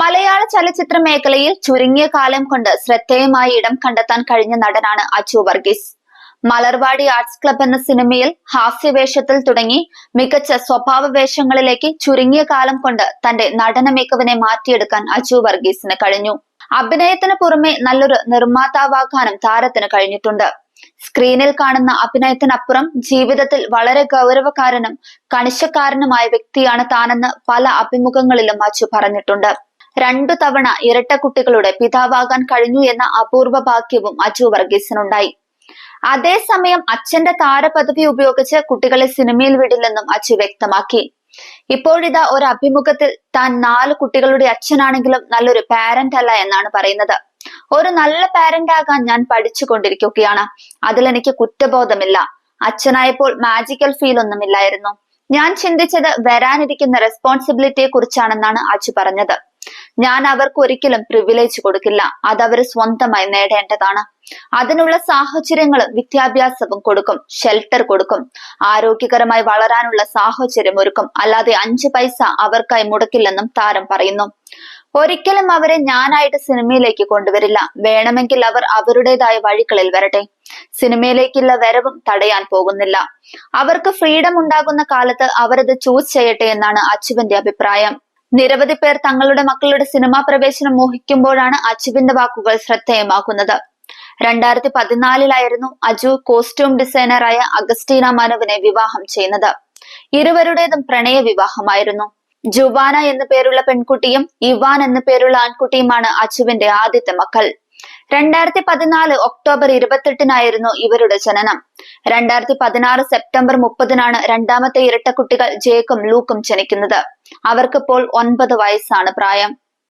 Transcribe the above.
മലയാള ചലച്ചിത്ര മേഖലയിൽ ചുരുങ്ങിയ കാലം കൊണ്ട് ശ്രദ്ധേയമായ ഇടം കണ്ടെത്താൻ കഴിഞ്ഞ നടനാണ് അച്ചു വർഗീസ്. മലർവാടി ആർട്സ് ക്ലബ് എന്ന സിനിമയിൽ ഹാസ്യവേഷത്തിൽ തുടങ്ങി മികച്ച സ്വഭാവ വേഷങ്ങളിലേക്ക് ചുരുങ്ങിയ കാലം കൊണ്ട് തന്റെ നടന മികവിനെ മാറ്റിയെടുക്കാൻ അച്ചു വർഗീസിന് കഴിഞ്ഞു. അഭിനയത്തിന് പുറമെ നല്ലൊരു നിർമ്മാതാവാകാനും താരത്തിന് കഴിഞ്ഞിട്ടുണ്ട്. സ്ക്രീനിൽ കാണുന്ന അഭിനയത്തിനപ്പുറം ജീവിതത്തിൽ വളരെ ഗൗരവക്കാരനും കണിശക്കാരനുമായ വ്യക്തിയാണ് താനെന്ന് പല അഭിമുഖങ്ങളിലും അച്ചു പറഞ്ഞിട്ടുണ്ട്. രണ്ടു തവണ ഇരട്ട കുട്ടികളുടെ പിതാവാകാൻ കഴിഞ്ഞു എന്ന അപൂർവ ഭാഗ്യവും അച്ചു വർഗീസിനുണ്ടായി. അതേസമയം അച്ഛന്റെ താരപദവി ഉപയോഗിച്ച് കുട്ടികളെ സിനിമയിൽ വിടില്ലെന്നും അച്ചു വ്യക്തമാക്കി. ഇപ്പോഴിതാ ഒരു അഭിമുഖത്തിൽ താൻ നാല് കുട്ടികളുടെ അച്ഛനാണെങ്കിലും നല്ലൊരു പാരന്റ് അല്ല എന്നാണ് പറയുന്നത്. ഒരു നല്ല പാരന്റ് ആകാൻ ഞാൻ പഠിച്ചു കൊണ്ടിരിക്കുകയാണ് അതിലെനിക്ക് കുറ്റബോധമില്ല. അച്ഛനായപ്പോൾ മാജിക്കൽ ഫീൽ ഒന്നുമില്ലായിരുന്നു. ഞാൻ ചിന്തിച്ചത് വരാനിരിക്കുന്ന റെസ്പോൺസിബിലിറ്റിയെ കുറിച്ചാണെന്നാണ് അച്ചു പറഞ്ഞത്. ഞാൻ അവർക്ക് ഒരിക്കലും പ്രിവിലേജ് കൊടുക്കില്ല. അത് അവർ സ്വന്തമായി നേടേണ്ടതാണ്. അതിനുള്ള സാഹചര്യങ്ങളും വിദ്യാഭ്യാസവും കൊടുക്കും ഷെൽട്ടർ കൊടുക്കും ആരോഗ്യകരമായി വളരാനുള്ള സാഹചര്യം ഒരുക്കും. അല്ലാതെ അഞ്ചു പൈസ അവർക്കായി മുടക്കില്ലെന്നും താരം പറയുന്നു. ഒരിക്കലും അവരെ ഞാനായിട്ട് സിനിമയിലേക്ക് കൊണ്ടുവരില്ല. വേണമെങ്കിൽ അവർ അവരുടേതായ വഴികളിൽ വരട്ടെ. സിനിമയിലേക്കുള്ള വരവും തടയാൻ പോകുന്നില്ല. അവർക്ക് ഫ്രീഡം ഉണ്ടാകുന്ന കാലത്ത് അവരത് ചൂസ് ചെയ്യട്ടെ എന്നാണ് അച്ചുവിന്റെ അഭിപ്രായം. നിരവധി പേർ തങ്ങളുടെ മക്കളുടെ സിനിമാ പ്രവേശനം മോഹിക്കുമ്പോഴാണ് അജുവിന്റെ വാക്കുകൾ ശ്രദ്ധേയമാക്കുന്നത് രണ്ടായിരത്തി പതിനാലിലായിരുന്നു അജു കോസ്റ്റ്യൂം ഡിസൈനറായ അഗസ്റ്റീന മനുവിനെ വിവാഹം ചെയ്യുന്നത്. ഇരുവരുടേതും പ്രണയ വിവാഹമായിരുന്നു. ജുവാന എന്നു പേരുള്ള പെൺകുട്ടിയും ഇവാൻ എന്നു പേരുള്ള ആൺകുട്ടിയുമാണ് അജുവിന്റെ ആദ്യത്തെ മക്കൾ. രണ്ടായിരത്തി പതിനാല് ഒക്ടോബർ ഇരുപത്തെട്ടിനായിരുന്നു ഇവരുടെ ജനനം. രണ്ടായിരത്തി പതിനാറ് സെപ്റ്റംബർ മുപ്പതിനാണ് രണ്ടാമത്തെ ഇരട്ടക്കുട്ടികൾ ജേക്കും ലൂക്കും ജനിക്കുന്നത്. അവർക്കിപ്പോൾ ഒൻപത് വയസ്സാണ് പ്രായം